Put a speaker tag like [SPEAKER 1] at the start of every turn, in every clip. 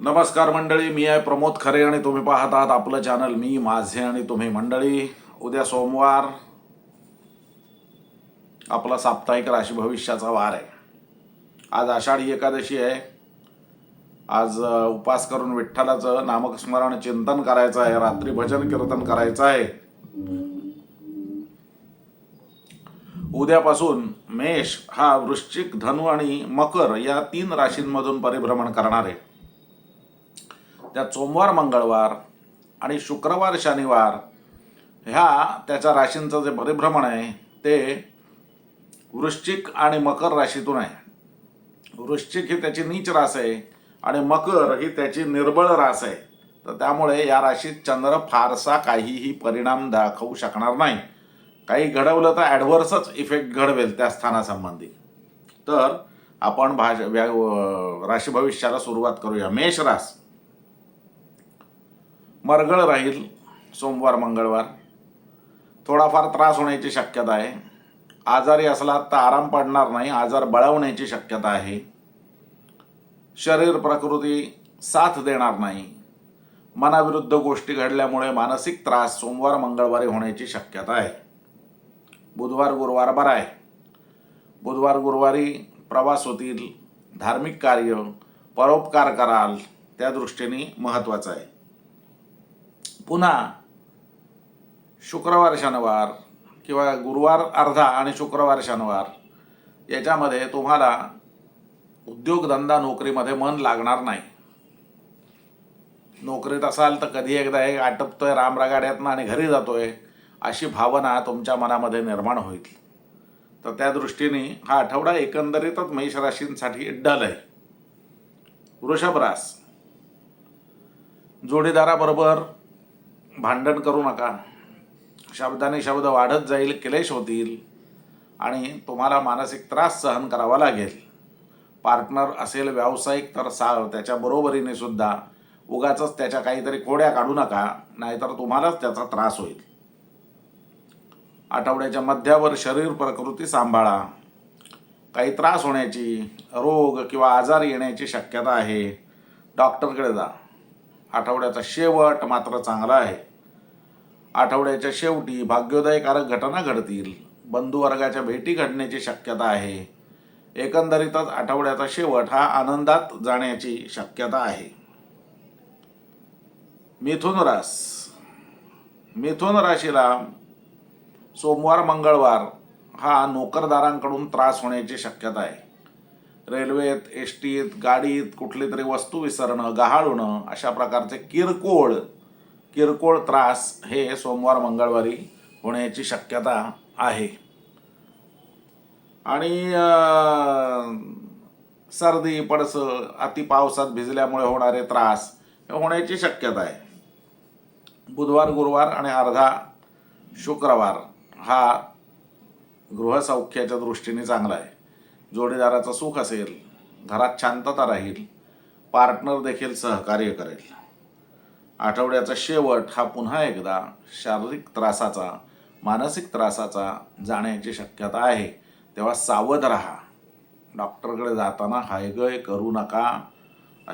[SPEAKER 1] नमस्कार मंडळी मी आहे प्रमोद खरे आणि तुम्ही पाहत आहात आपलं चॅनल मी माझे आणि तुम्ही मंडळी. उद्या सोमवार आपला साप्ताहिक राशी भविष्याचा वार आहे. आज आषाढी एकादशी आहे. आज उपास करून विठ्ठलाचं नामस्मरण चिंतन करायचं आहे. रात्री भजन कीर्तन करायचं आहे. उद्यापासून मेष हा वृश्चिक धनु आणि मकर या तीन राशींमधून परिभ्रमण करणार आहे. त्यात सोमवार मंगळवार आणि शुक्रवार शनिवार ह्या त्याच्या राशींचं जे परिभ्रमण आहे ते वृश्चिक आणि मकर राशीतून आहे. वृश्चिक ही त्याची नीच रास आहे आणि मकर ही त्याची निर्बळ रास आहे. तर त्यामुळे या राशीत चंद्र फारसा काहीही परिणाम दाखवू शकणार नाही. काही घडवलं तर ॲडव्हर्सच इफेक्ट घडवेल त्या स्थानासंबंधी. तर आपण भाष व्या राशी भविष्याला सुरुवात करूया. मेष रास. मरगळ राहील सोमवार मंगळवार. थोडाफार त्रास होण्याची शक्यता आहे. आजारी असला तर आराम पडणार नाही आजार बळवण्याची शक्यता आहे. शरीर प्रकृती साथ देणार नाही. मनाविरुद्ध गोष्टी घडल्यामुळे मानसिक त्रास सोमवार मंगळवारी होण्याची शक्यता आहे. बुधवार गुरुवार बरा आहे. बुधवार गुरुवारी प्रवास होतील धार्मिक कार्य परोपकार कराल त्या दृष्टीने महत्त्वाचं आहे. पुन्हा शुक्रवार शनिवार किंवा गुरुवार अर्धा आणि शुक्रवार शनिवार याच्यामध्ये तुम्हाला उद्योगधंदा नोकरीमध्ये मन लागणार नाही. नोकरीत असाल तर कधी एकदा एक आटपतोय रामरागाड्यातनं आणि घरी जातोय अशी भावना तुमच्या मनामध्ये निर्माण होईल. तर त्या दृष्टीने हा आठवडा एकंदरीतच मेष राशींसाठी डल आहे. वृषभ रास. जोडीदाराबरोबर भांडण करू नका. शब्दाने शब्द वाढत जाईल क्लेश होतील आणि तुम्हाला मानसिक त्रास सहन करावा लागेल. पार्टनर असेल व्यावसायिक तर सा त्याच्या बरोबरीने सुद्धा. उगाच त्याच्या काहीतरी खोड्या काढू नका नाहीतर तुम्हालाच त्याचा त्रास होईल. आठवड्याच्या मध्यावर शरीर प्रकृती सांभाळा. काही त्रास होण्याची रोग किंवा आजार येण्याची शक्यता आहे. डॉक्टरकडे जा. आठवड्याचा शेवट मात्र चांगला आहे. आठवड्याच्या शेवटी भाग्योदयकारक घटना घडतील. बंधुवर्गाच्या भेटी घडण्याची शक्यता आहे. एकंदरीतच आठवड्याचा शेवट हा आनंदात जाण्याची शक्यता आहे. मिथुन रास. मिथुन राशीला सोमवार मंगळवार हा नोकरदारांकडून त्रास होण्याची शक्यता आहे. रेल्वेत एस टीत गाडीत कुठली तरी वस्तू विसरणं गहाळ होणं अशा प्रकारचे किरकोळ किरकोळ त्रास हे सोमवार मंगळवारी होण्याची शक्यता आहे. आणि सर्दी पडसं अति पावसात भिजल्यामुळे होणारे त्रास हे होण्याची शक्यता आहे. बुधवार गुरुवार आणि अर्धा शुक्रवार हा गृहसौख्याच्या दृष्टीने चांगला आहे. जोडीदाराचं सुख असेल घरात शांतता राहील पार्टनर देखील सहकार्य करेल. आठवड्याचा शेवट हा पुन्हा एकदा शारीरिक त्रासाचा मानसिक त्रासाचा जाण्याची शक्यता आहे. तेव्हा सावध राहा. डॉक्टरकडे जाताना हायगय करू नका.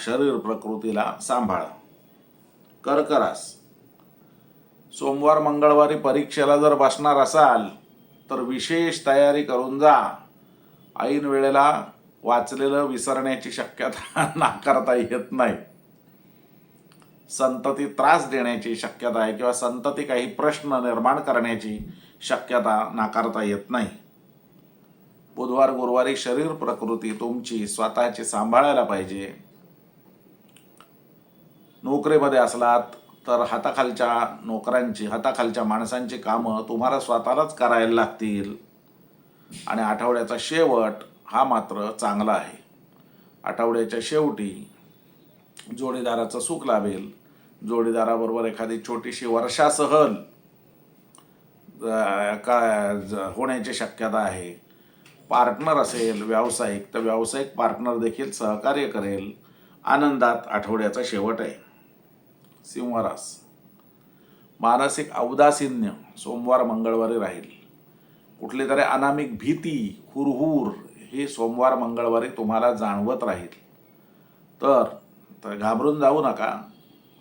[SPEAKER 1] शरीर प्रकृतीला सांभाळा. कर्करास. सोमवार मंगळवारी परीक्षेला जर बसणार असाल तर विशेष तयारी करून जा. ऐन वेळेला वाचलेलं विसरण्याची शक्यता नाकारता येत नाही. संतती त्रास देण्याची शक्यता आहे किंवा संतती काही प्रश्न निर्माण करण्याची शक्यता नाकारता येत नाही. बुधवार गुरुवारी शरीर प्रकृती तुमची स्वतःची सांभाळायला पाहिजे. नोकरीमध्ये असलात तर हाताखालच्या नोकरांची हाताखालच्या माणसांची कामं तुम्हाला स्वतःलाच करायला लागतील. आणि आठवड्याचा शेवट हा मात्र चांगला आहे. आठवड्याच्या शेवटी जोडीदाराचं सुख लाभेल. जोडीदाराबरोबर एखादी छोटीशी वर्षा सहल का होण्याची शक्यता आहे. पार्टनर असेल व्यावसायिक तर व्यावसायिक पार्टनर देखील सहकार्य करेल. आनंदात आठवड्याचा शेवट आहे. सिंहरास मानसिक औदासिन्य सोमवार मंगळवारी राहील. कुठली तरी अनामिक भीती हुरहुर हे सोमवार मंगळवारी तुम्हाला जाणवत राहील. तर तर घाबरून जाऊ नका.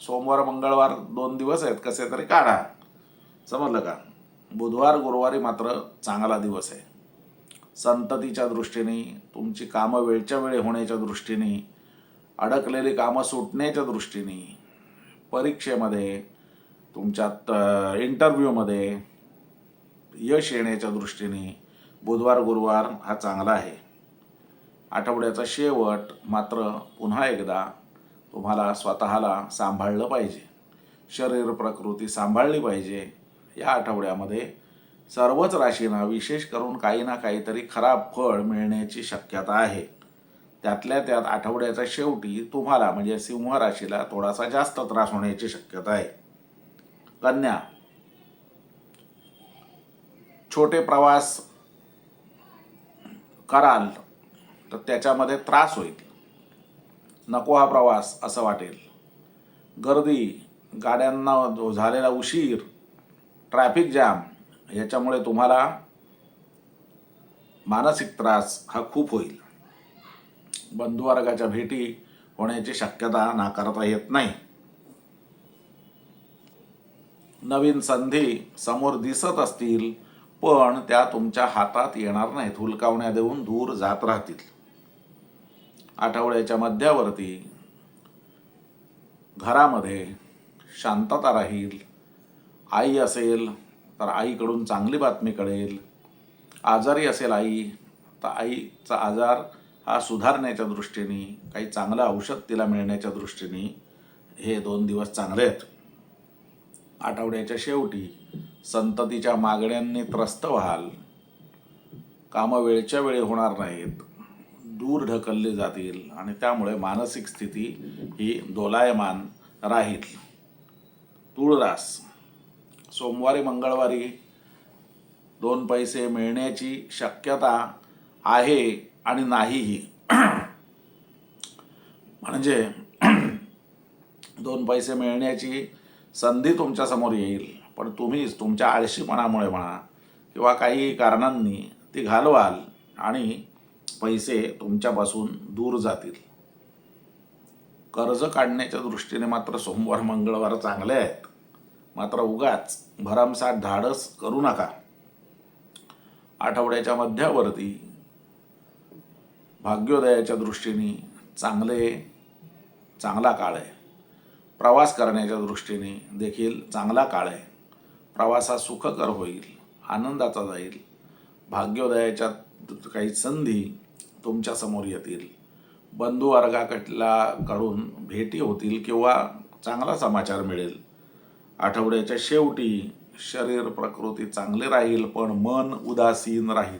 [SPEAKER 1] सोमवार मंगळवार दोन दिवस आहेत कसे तरी काढा. समजलं का? बुधवार गुरुवारी मात्र चांगला दिवस आहे. संततीच्या दृष्टीने तुमची कामं वेळच्या वेळी होण्याच्या दृष्टीने अडकलेली कामं सुटण्याच्या दृष्टीने परीक्षेमध्ये तुमच्यात इंटरव्ह्यूमध्ये यश येण्याच्या दृष्टीने बुधवार गुरुवार हा चांगला आहे. आठवड्याचा शेवट मात्र पुन्हा एकदा तुम्हाला स्वतःला सांभाळलं पाहिजे. शरीर प्रकृती सांभाळली पाहिजे. या आठवड्यामध्ये सर्वच राशींना विशेष करून काही ना काहीतरी खराब फळ मिळण्याची शक्यता आहे. त्यातल्या त्यात आठवड्याच्या शेवटी तुम्हाला म्हणजे सिंह राशीला थोडासा जास्त त्रास होण्याची शक्यता आहे. कन्या छोटे प्रवास कराल तर त्याच्यामध्ये त्रास होईल. नको हा प्रवास असं वाटेल. गर्दी गाड्यांना जो झालेला उशीर ट्रॅफिक जॅम याच्यामुळे तुम्हाला मानसिक त्रास हा खूप होईल. बंधुवर्गाच्या भेटी होण्याची शक्यता नाकारता येत नाही. नवीन संधी समोर दिसत असतील पण त्या तुमच्या हातात येणार नाहीत. हुलकावण्या देऊन दूर जात राहतील. आठवड्याच्या मध्यावरती घरामध्ये शांतता राहील. आई असेल तर आईकडून चांगली बातमी कळेल. आजारी असेल आई तर आईचा आजार हा सुधारण्याच्या दृष्टीने काही चांगलं औषध तिला मिळण्याच्या दृष्टीने हे दोन दिवस चांगले आहेत. आठवड्याच्या शेवटी संततीच्या मागण्यांनी त्रस्त व्हाल. कामं वेळच्या वेळी होणार नाहीत. दूर ढकलले जातील आणि त्यामुळे मानसिक स्थिती ही दोलायमान राहील. तुळरास सोमवारी मंगळवारी दोन पैसे मिळण्याची शक्यता आहे आणि नाहीही. म्हणजे दोन पैसे मिळण्याची संधी तुमच्यासमोर येईल पण तुम्हीच तुमच्या आळशीपणामुळे म्हणा किंवा काही कारणांनी ती घालवाल आणि पैसे तुमच्यापासून दूर जातील. कर्ज काढण्याच्या दृष्टीने मात्र सोमवार मंगळवार चांगले आहेत. मात्र उगाच भरमसाठ धाडस करू नका. आठवड्याच्या मध्यावरती भाग्योदयाच्या दृष्टीने चांगले चांगला काळ आहे. प्रवास करण्याच्या दृष्टीने देखील चांगला काळ आहे. प्रवास हा सुखकर होईल आनंदाचा जाईल. भाग्योदयाच्या काही संधी तुमच्यासमोर येतील. बंधुवर्गाकडला कडून भेटी होतील किंवा चांगला समाचार मिळेल. आठवड्याच्या शेवटी शरीर प्रकृती चांगली राहील पण मन उदासीन राहील.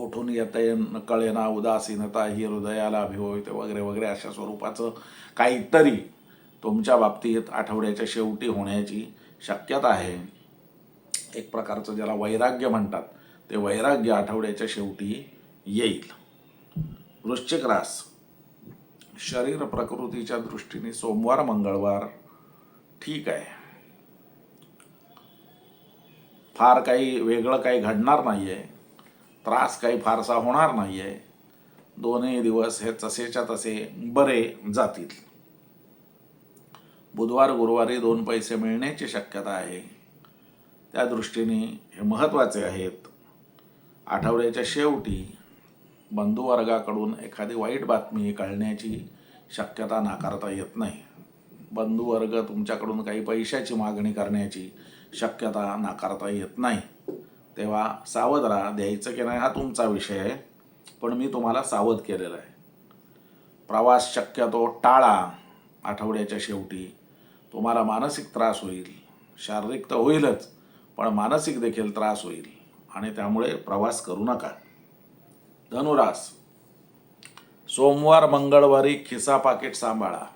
[SPEAKER 1] कोठून येते कळेना उदासीनता ही हृदयाला अभिभवते वगैरे वगैरे अशा स्वरूपाचं काहीतरी तुमच्या बाबतीत आठवड्याच्या शेवटी होण्याची शक्यता आहे. एक प्रकारचं ज्याला वैराग्य म्हणतात ते वैराग्य आठवड्याच्या शेवटी येईल. वृश्चिक रास. शरीर प्रकृतीच्या दृष्टीने सोमवार मंगळवार ठीक आहे. फार काही वेगळं काही घडणार नाही आहे त्रास काही फारसा होणार नाही आहे दोन्ही दिवस हे तसेच्या तसे बरे जातील. बुधवार गुरुवारी दोन पैसे मिळण्याची शक्यता आहे. त्या दृष्टीने हे महत्त्वाचे आहेत. आठवड्याच्या शेवटी बंधुवर्गाकडून एखादी वाईट बातमी कळण्याची शक्यता नाकारता येत नाही. बंधुवर्ग तुमच्याकडून काही पैशाची मागणी करण्याची शक्यता नाकारता येत नाही. तेव्हा सावध राहा द्यायचं की नाही हा तुमचा विषय आहे पण मी तुम्हाला सावध केलेला आहे. प्रवास शक्यतो टाळा आठवड्याच्या शेवटी. तुम्हाला मानसिक त्रास होईल शारीरिक तर होईलच पण मानसिक देखील त्रास होईल आणि त्यामुळे प्रवास करू नका. धनुरास सोमवार मंगळवारी खिसा पाकिट सांभाळा.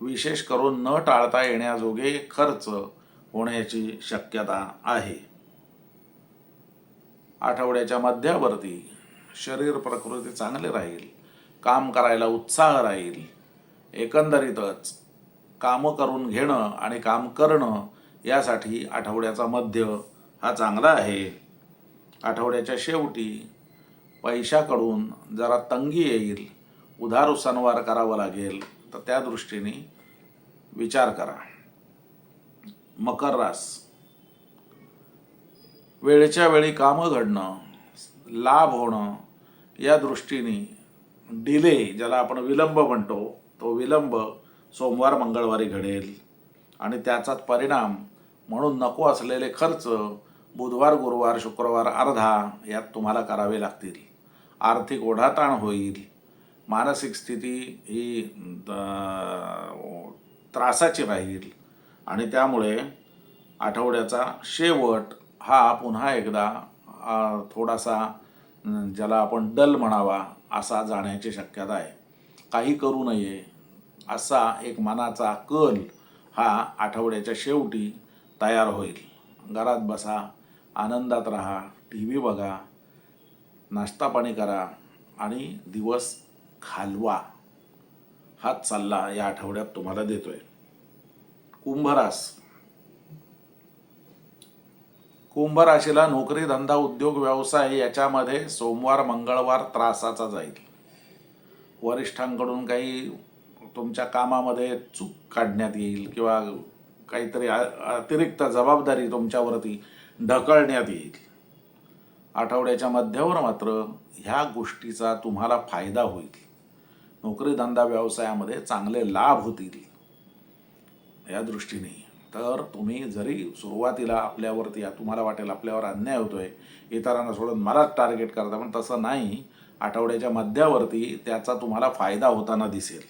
[SPEAKER 1] विशेष करून न टाळता येण्याजोगे खर्च होण्याची शक्यता आहे. आठवड्याच्या मध्यावरती शरीर प्रकृती चांगली राहील काम करायला उत्साह राहील एकंदरीतच कामं करून घेणं आणि काम करणं यासाठी आठवड्याचा मध्य हा चांगला आहे. आठवड्याच्या शेवटी पैशाकडून जरा तंगी येईल उधार उसनवार करावं लागेल तर त्या दृष्टीने विचार करा. मकर रास. वेळच्या वेळी कामं घडणं लाभ होणं या दृष्टीने डिले ज्याला आपण विलंब म्हणतो तो विलंब सोमवार मंगळवारी घडेल. आणि त्याचाच परिणाम म्हणून नको असलेले खर्च बुधवार गुरुवार शुक्रवार अर्धा यात तुम्हाला करावे लागतील. आर्थिक ओढाताण होईल. मानसिक स्थिती ही त्रासाची राहील. आणि त्यामुळे आठवड्याचा शेवट हा पुन्हा एकदा थोडासा ज्याला आपण डल म्हणावा असा जाण्याची शक्यता आहे. काही करू नये. असा एक मनाचा कल हा आठवड्याच्या शेवटी तयार होईल. घरात बसा आनंदात राहा टी व्ही बघा नाश्ता पाणी करा आणि दिवस खालवा. हाच सल्ला या आठवड्यात तुम्हाला देतोय. कुंभरास. कुंभ राशीला नोकरी धंदा उद्योग व्यवसाय याच्यामध्ये सोमवार मंगळवार त्रासाचा जाईल. वरिष्ठांकडून काही तुमच्या कामामध्ये चूक काढण्यात येईल किंवा काहीतरी अतिरिक्त जबाबदारी तुमच्यावरती ढकलण्यात येईल. आठवड्याच्या मध्यावर मात्र ह्या गोष्टीचा तुम्हाला फायदा होईल. नोकरी धंदा व्यवसायामध्ये चांगले लाभ होतील. या दृष्टीने तर तुम्ही जरी सुरुवातीला आपल्यावरती तुम्हाला वाटेल आपल्यावर अन्याय होतोय इतरांना सोडून मलाच टार्गेट करता पण तसं नाही. आठवड्याच्या मध्यावरती त्याचा तुम्हाला फायदा होताना दिसेल.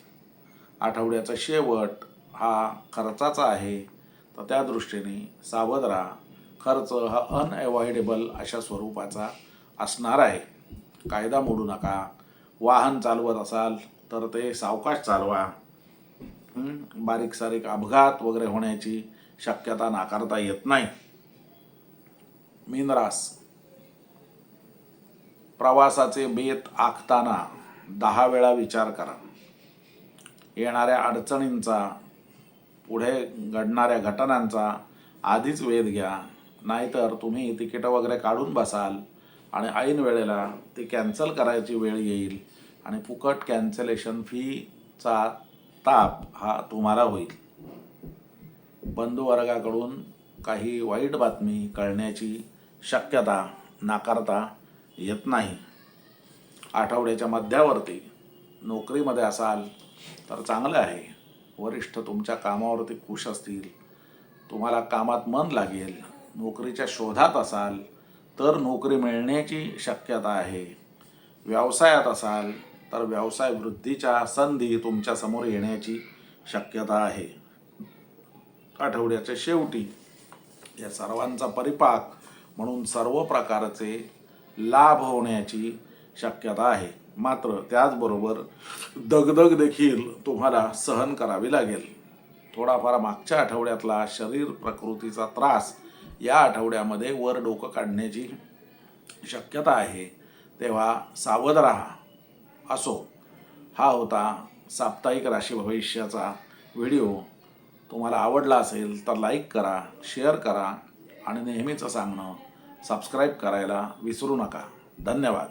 [SPEAKER 1] आठवड्याचा शेवट हा खर्चाचा आहे. तर त्या दृष्टीने सावध राहा. खर्च हा अनअवॉइडेबल अशा स्वरूपाचा असणार आहे. कायदा मोडू नका. वाहन चालवत असाल तर ते सावकाश चालवा. बारीक सारीक अपघात वगैरे होण्याची शक्यता नाकारता येत नाही. मीनरास प्रवासाचे बेत आखताना दहा वेळा विचार करा. येणाऱ्या अडचणींचा पुढे घडणाऱ्या घटनांचा आधीच वेध घ्या. नाहीतर तुम्ही तिकीटं वगैरे काढून बसाल आणि ऐन वेळेला ती कॅन्सल करायची वेळ येईल आणि फुकट कॅन्सलेशन फीचा ताप हा तुम्हाला होईल. बंधुवर्गाकडून काही वाईट बातमी कळण्याची शक्यता नाकारता येत नाही. आठवड्याच्या मध्यावरती नोकरीमध्ये असाल तर चांगलं आहे. वरिष्ठ तुमच्या कामावरती खुश असतील. तुम्हाला कामात मन लागेल. नोकरीच्या शोधात असाल तर नोकरी मिळण्याची शक्यता आहे. व्यवसायात असाल तर व्यवसाय वृद्धीच्या संधी तुमच्यासमोर येण्याची शक्यता आहे. आठवड्याच्या शेवटी या सर्वांचा परिपाक म्हणून सर्व प्रकारचे लाभ होण्याची शक्यता आहे. मात्र त्याचबरोबर दगदग देखील तुम्हाला सहन करावी लागेल. थोडाफार मागच्या आठवड्यातला शरीर प्रकृतीचा त्रास या आठवड्यामध्ये वर डोकं काढण्याची शक्यता आहे. तेव्हा सावध राहा. असो. हा होता साप्ताहिक राशी भविष्याचा व्हिडिओ. तुम्हाला आवडला असेल तर लाईक करा शेअर करा आणि नेहमीचं सांगणं सबस्क्राईब करायला विसरू नका. धन्यवाद.